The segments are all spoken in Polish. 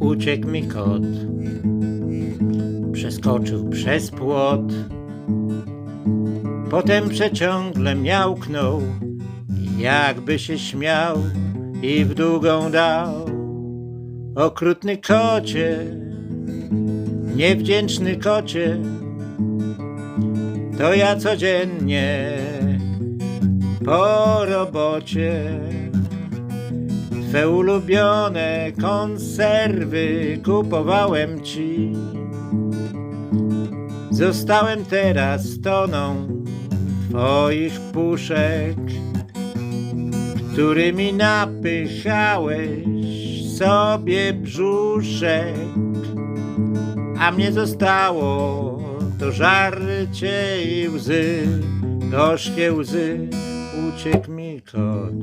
Uciekł mi kot, przeskoczył przez płot, potem przeciągle miałknął, jakby się śmiał i w długą dał. Okrutny kocie, niewdzięczny kocie, to ja codziennie po robocie. Twe ulubione konserwy kupowałem ci. Zostałem teraz toną twoich puszek, którymi napychałeś sobie brzuszek, a mnie zostało to żarcie i łzy, gorzkie łzy, uciekł mi kot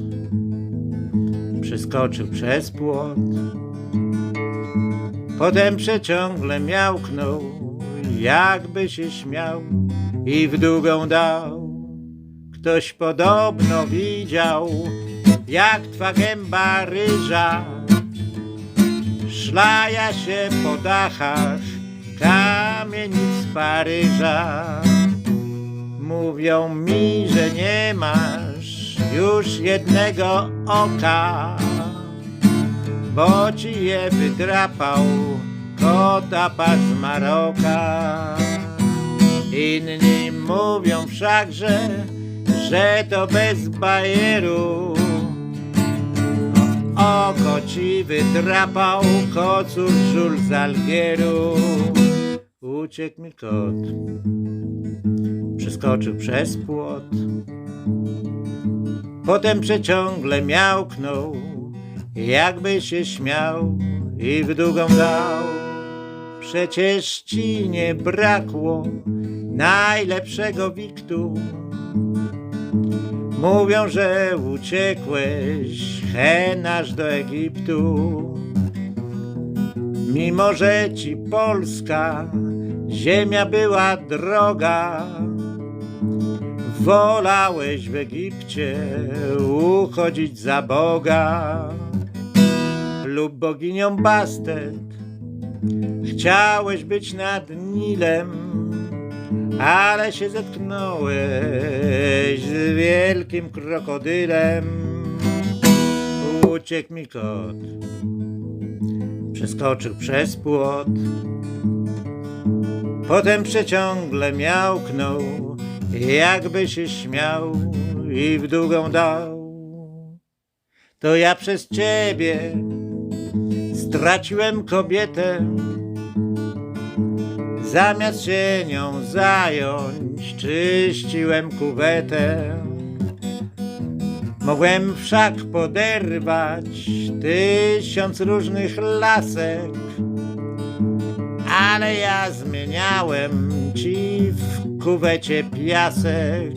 przeskoczył przez płot. Potem przeciągle miałknął, jakby się śmiał i w długą dał. Ktoś podobno widział, jak twa gęba ryża szlaja się po dachach kamienic Paryża. Mówią mi, że nie masz już jednego oka, bo ci je wydrapał kotapa z Maroka. Inni mówią wszakże, że to bez bajeru. Oko ci wydrapał kocur żul z Algieru. Uciekł mi kot, przeskoczył przez płot. Potem przeciągle miałknął, jakby się śmiał i w długą dał. Przecież ci nie brakło najlepszego wiktu. Mówią, że uciekłeś hen aż do Egiptu. Mimo, że ci Polska ziemia była droga, wolałeś w Egipcie uchodzić za Boga lub boginią Bastet. Chciałeś być nad Nilem, ale się zetknąłeś z wielkim krokodylem. Uciekł mi kot, przeskoczył przez płot. Potem przeciągle miałknął, jakby się śmiał i w długą dał. To ja przez ciebie straciłem kobietę, zamiast się nią zająć, czyściłem kuwetę. Mogłem wszak poderwać tysiąc różnych lasek, ale ja zmieniałem ci w kuwecie piasek.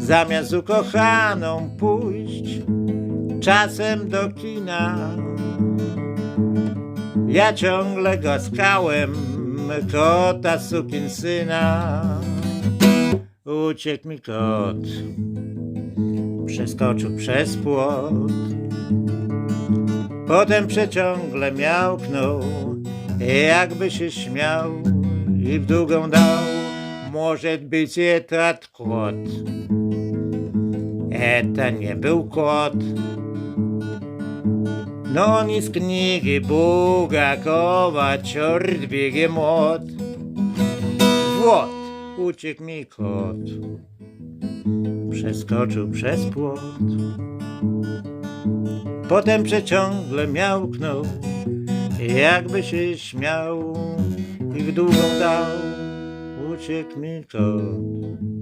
Zamiast ukochaną pójść czasem do kina, ja ciągle głaskałem kota sukinsyna. Uciekł mi kot, przeskoczył przez płot. Potem przeciągle miałknął, jakby się śmiał i w długą dał. Może być etat kot. Это nie był kot. No ni z kniги Bugakowa, czort biegemot. Вот, uciekł mi kot. Przeskoczył przez płot. Potem przeciągle miałknął, jakby się śmiał i w długą dał. Uciekł mi kot.